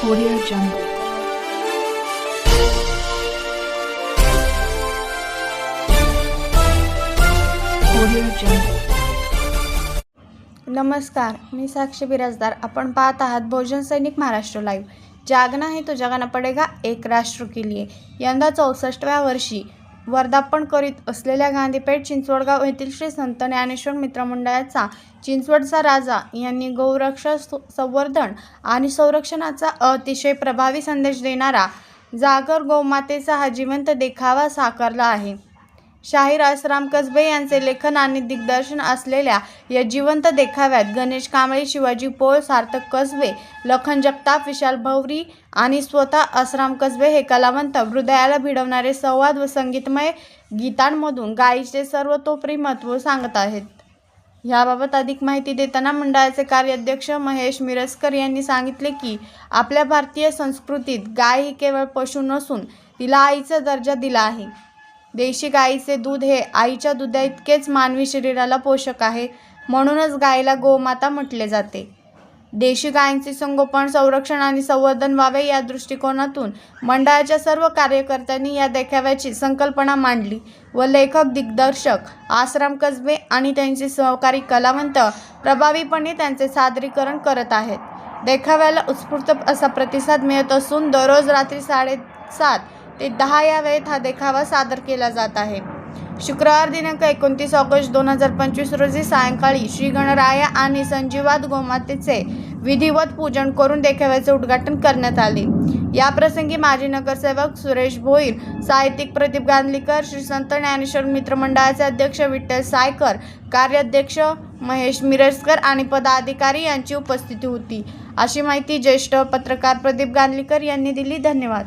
Audio Jungle. Audio Jungle. नमस्कार मी साक्षी बिराजदार आपण पाहत आहात भोजन सैनिक महाराष्ट्र लाईव्ह जागना है तो जगाना पडेगा एक राष्ट्र के लिए यंदा चौसष्टव्या वर्षी वर्धापन करीत असलेल्या गांधीपेठ चिंचवडगाव येथील श्री संत ज्ञानेश्वर मित्रमंडळाचा चिंचवडचा राजा यांनी गौरक्षा संवर्धन आणि संरक्षणाचा अतिशय प्रभावी संदेश देणारा जागर गोमातेचा हा जिवंत देखावा साकारला आहे. शाहीर आसराम कसबे यांचे लेखन आणि दिग्दर्शन असलेल्या या जिवंत देखाव्यात गणेश कांबळे शिवाजी पोळ सार्थक कसबे लखन जगताप विशाल भवरी आणि स्वतः आसराम कसबे हे कलावंत हृदयाला भिडवणारे संवाद व संगीतमय गीतांमधून गायीचे सर्वतोपरी महत्त्व सांगत आहेत. याबाबत अधिक माहिती देताना मंडळाचे कार्याध्यक्ष महेश मिरसकर यांनी सांगितले की आपल्या भारतीय संस्कृतीत गाय ही केवळ पशु नसून तिला आईचा दर्जा दिला आहे. देशी गाईचे दूध हे आईच्या दुधाइतकेच मानवी शरीराला पोषक आहे म्हणूनच गायीला गोमाता म्हटले जाते. देशी गायींचे संगोपन संरक्षण आणि संवर्धन व्हावे या दृष्टिकोनातून मंडळाच्या सर्व कार्यकर्त्यांनी या देखाव्याची संकल्पना मांडली व लेखक दिग्दर्शक आसराम कसबे आणि त्यांचे सहकारी कलावंत प्रभावीपणे त्यांचे सादरीकरण करत आहेत. देखाव्याला उत्स्फूर्त असा प्रतिसाद मिळत असून दररोज रात्री साडेसात ते दहा या वेळेत हा देखावा सादर केला जात आहे. शुक्रवार दिनांक एकोणतीस ऑगस्ट दोन हजार पंचवीस रोजी सायंकाळी श्री गणराया आणि संजीवाद गोमातेचे विधिवत पूजन करून देखाव्याचे उद्घाटन करण्यात आले. या प्रसंगी माजी नगरसेवक सुरेश भोईर साहित्यिक प्रदीप गांधलीकर श्री संत ज्ञानेश्वर मित्रमंडळाचे अध्यक्ष विठ्ठल सायकर कार्याध्यक्ष महेश मिरजकर आणि पदाधिकारी यांची उपस्थिती होती. अशी माहिती ज्येष्ठ पत्रकार प्रदीप गांधलीकर यांनी दिली. धन्यवाद.